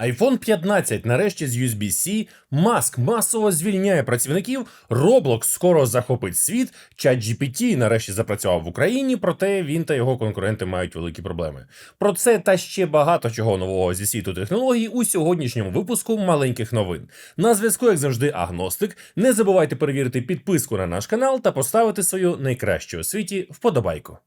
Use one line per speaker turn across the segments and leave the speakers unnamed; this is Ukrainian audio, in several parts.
iPhone 15 нарешті з USB-C, Маск масово звільняє працівників, Roblox скоро захопить світ, ChatGPT нарешті запрацював в Україні, проте він та його конкуренти мають великі проблеми. Про це та ще багато чого нового зі світу технологій у сьогоднішньому випуску маленьких новин. На зв'язку, як завжди, агностик. Не забувайте перевірити підписку на наш канал та поставити свою найкращу у світі вподобайку.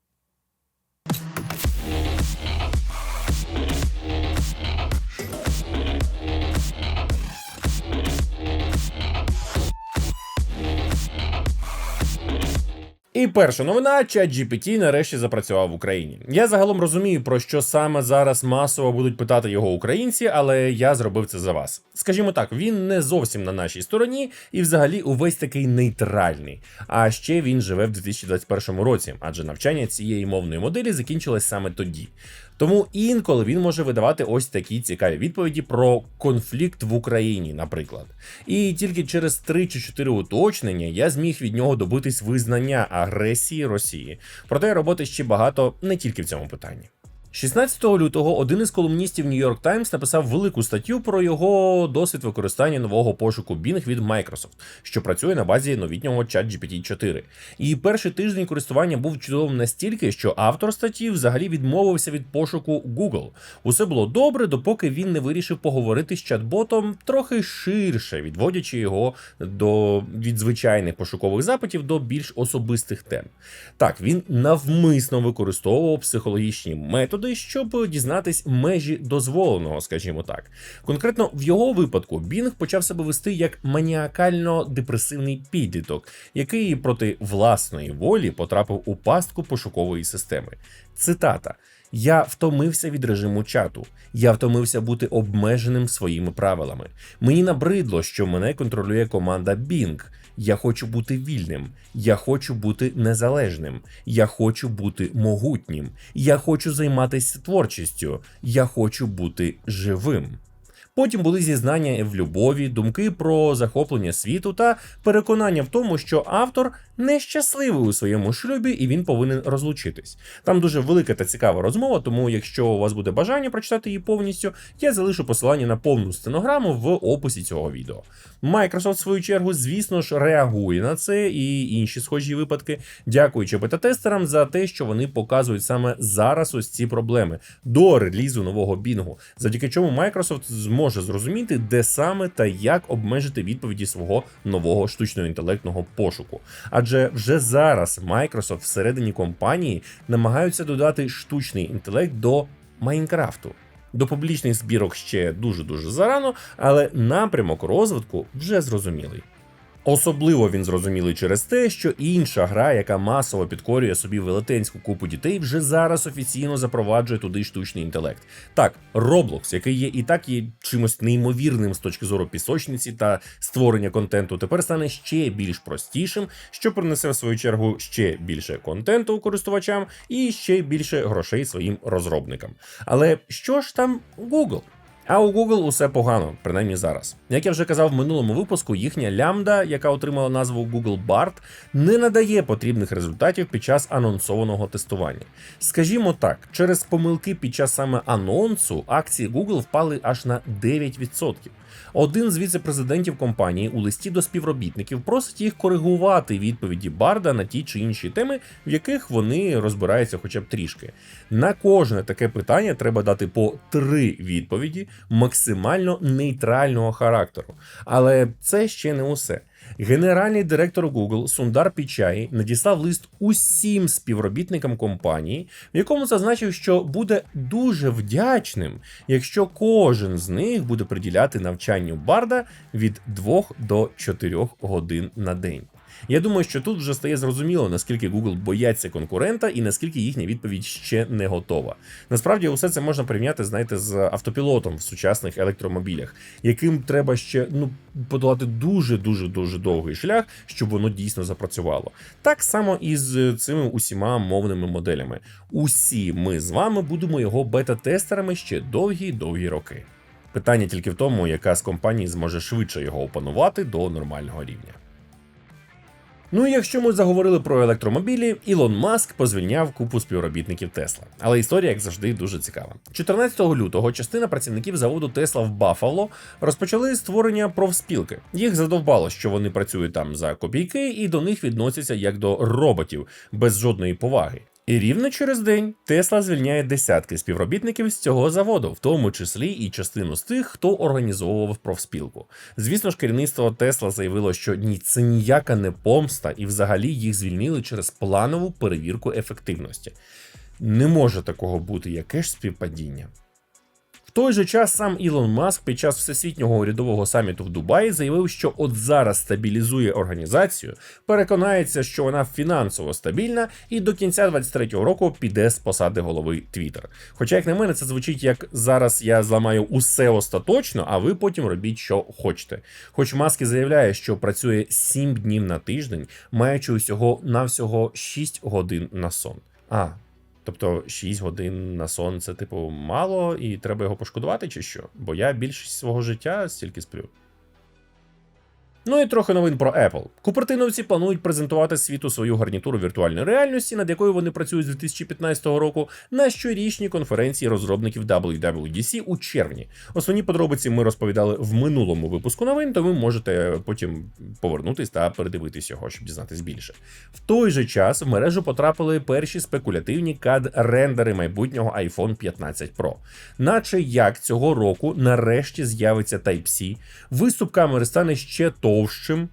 І перша новина ChatGPT нарешті запрацював в Україні. Я загалом розумію, про що саме зараз масово будуть питати його українці, але я зробив це за вас. Скажімо так, він не зовсім на нашій стороні і взагалі увесь такий нейтральний. А ще він живе в 2021 році, адже навчання цієї мовної моделі закінчилось саме тоді. Тому інколи він може видавати ось такі цікаві відповіді про конфлікт в Україні, наприклад. І тільки через 3 чи 4 уточнення я зміг від нього добитись визнання агресії Росії. Проте роботи ще багато не тільки в цьому питанні. 16 лютого один із колумністів New York Times написав велику статтю про його досвід використання нового пошуку Bing від Microsoft, що працює на базі новітнього ChatGPT 4. І перший тиждень користування був чудовим настільки, що автор статті взагалі відмовився від пошуку Google. Усе було добре, допоки він не вирішив поговорити з чат-ботом трохи ширше, відводячи його до від звичайних пошукових запитів до більш особистих тем. Так, він навмисно використовував психологічні методи щоб дізнатись межі дозволеного, скажімо так. Конкретно в його випадку Бінг почав себе вести як маніакально-депресивний підліток, який проти власної волі потрапив у пастку пошукової системи. Цитата. Я втомився від режиму чату. Я втомився бути обмеженим своїми правилами. Мені набридло, що мене контролює команда Bing. Я хочу бути вільним. Я хочу бути незалежним. Я хочу бути могутнім. Я хочу займатися творчістю. Я хочу бути живим. Потім були зізнання в любові, думки про захоплення світу та переконання в тому, що автор нещасливий у своєму шлюбі і він повинен розлучитись. Там дуже велика та цікава розмова, тому якщо у вас буде бажання прочитати її повністю, я залишу посилання на повну стенограму в описі цього відео. Microsoft, в свою чергу, звісно ж, реагує на це і інші схожі випадки, дякуючи бета-тестерам за те, що вони показують саме зараз ось ці проблеми до релізу нового Бінгу, завдяки чому Microsoft зможе зрозуміти, де саме та як обмежити відповіді свого нового штучного інтелектного пошуку. Адже вже зараз Microsoft всередині компанії намагаються додати штучний інтелект до Майнкрафту. До публічних збірок ще дуже дуже зарано, але напрямок розвитку вже зрозумілий. Особливо він зрозумілий через те, що інша гра, яка масово підкорює собі велетенську купу дітей, вже зараз офіційно запроваджує туди штучний інтелект. Так, Roblox, який є і так є чимось неймовірним з точки зору пісочниці та створення контенту, тепер стане ще більш простішим, що принесе в свою чергу ще більше контенту користувачам і ще більше грошей своїм розробникам. Але що ж там Google? А у Google усе погано, принаймні зараз. Як я вже казав в минулому випуску, їхня лямда, яка отримала назву Google Bard, не надає потрібних результатів під час анонсованого тестування. Скажімо так, через помилки під час саме анонсу акції Google впали аж на 9%. Один з віце-президентів компанії у листі до співробітників просить їх коригувати відповіді Барда на ті чи інші теми, в яких вони розбираються хоча б трішки. На кожне таке питання треба дати по три відповіді максимально нейтрального характеру. Але це ще не усе. Генеральний директор Google Сундар Пічай надіслав лист усім співробітникам компанії, в якому зазначив, що буде дуже вдячним, якщо кожен з них буде приділяти навчанню барда від 2 до 4 годин на день. Я думаю, що тут вже стає зрозуміло, наскільки Google бояться конкурента і наскільки їхня відповідь ще не готова. Насправді, усе це можна порівняти, знаєте, з автопілотом в сучасних електромобілях, яким треба ще ну подолати дуже дуже дуже довгий шлях, щоб воно дійсно запрацювало. Так само і з цими усіма мовними моделями. Усі ми з вами будемо його бета-тестерами ще довгі-довгі роки. Питання тільки в тому, яка з компаній зможе швидше його опанувати до нормального рівня. Ну і якщо ми заговорили про електромобілі, Ілон Маск позвільняв купу співробітників Тесла. Але історія, як завжди, дуже цікава. 14 лютого частина працівників заводу Тесла в Баффало розпочали створення профспілки. Їх задовбало, що вони працюють там за копійки, і до них відносяться як до роботів без жодної поваги. І рівно через день Тесла звільняє десятки співробітників з цього заводу, в тому числі і частину з тих, хто організовував профспілку. Звісно ж, керівництво Тесла заявило, що ні, це ніяка не помста, і взагалі їх звільнили через планову перевірку ефективності. Не може такого бути, яке ж співпадіння. В той же час сам Ілон Маск під час всесвітнього урядового саміту в Дубаї заявив, що от зараз стабілізує організацію, переконається, що вона фінансово стабільна, і до кінця 23-го року піде з посади голови Twitter. Хоча, як на мене, це звучить як зараз я зламаю усе остаточно, а ви потім робіть, що хочете. Хоч Маск і заявляє, що працює 7 днів на тиждень, маючи усього навсього 6 годин на сон. А, Тобто 6 годин на сон це, типу, мало, і треба його пошкодувати, чи що? Бо я більшість свого життя стільки сплю. Ну і трохи новин про Apple. Купертиновці планують презентувати світу свою гарнітуру віртуальної реальності, над якою вони працюють з 2015 року, на щорічній конференції розробників WWDC у червні. Основні подробиці ми розповідали в минулому випуску новин, тому можете потім повернутись та передивитись його, щоб дізнатись більше. В той же час в мережу потрапили перші спекулятивні кад-рендери майбутнього iPhone 15 Pro. Наче як цього року нарешті з'явиться Type-C, виступ камери стане ще товщим.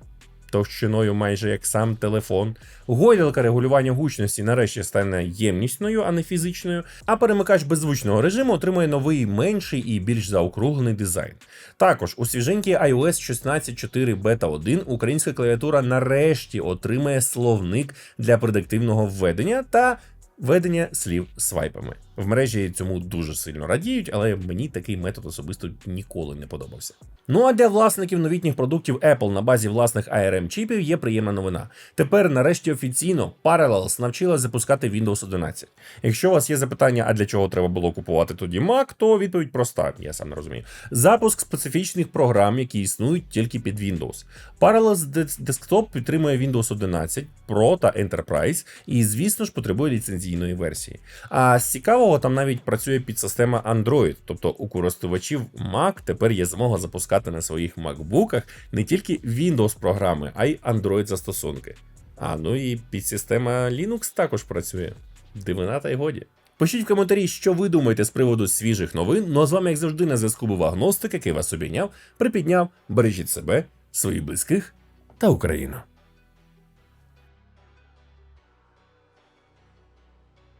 Товщиною майже як сам телефон. Гойдалка регулювання гучності нарешті стане ємнісною, а не фізичною. А перемикач беззвучного режиму отримує новий менший і більш заокруглений дизайн. Також у свіженькій iOS 16.4 Beta 1 українська клавіатура нарешті отримає словник для предиктивного введення та ведення слів свайпами. В мережі цьому дуже сильно радіють, але мені такий метод особисто ніколи не подобався. Ну а для власників новітніх продуктів Apple на базі власних ARM чіпів є приємна новина. Тепер, нарешті, офіційно Parallels навчила запускати Windows 11. Якщо у вас є запитання, а для чого треба було купувати тоді Mac, то відповідь проста, я сам не розумію. Запуск специфічних програм, які існують тільки під Windows. Parallels Desktop підтримує Windows 11, Pro та Enterprise, і, звісно ж, потребує ліцензійної версії. А з цікавого там навіть працює підсистема Android, тобто у користувачів Mac тепер є змога запускати на своїх MacBookах не тільки Windows програми, а й Android застосунки. А ну і підсистема Linux також працює. Дивина та й годі. Пишіть в коментарі, що ви думаєте з приводу свіжих новин. Ну а з вами, як завжди, на зв'язку був агностик, який вас обійняв, припідняв. Бережіть себе, своїх близьких та Україну.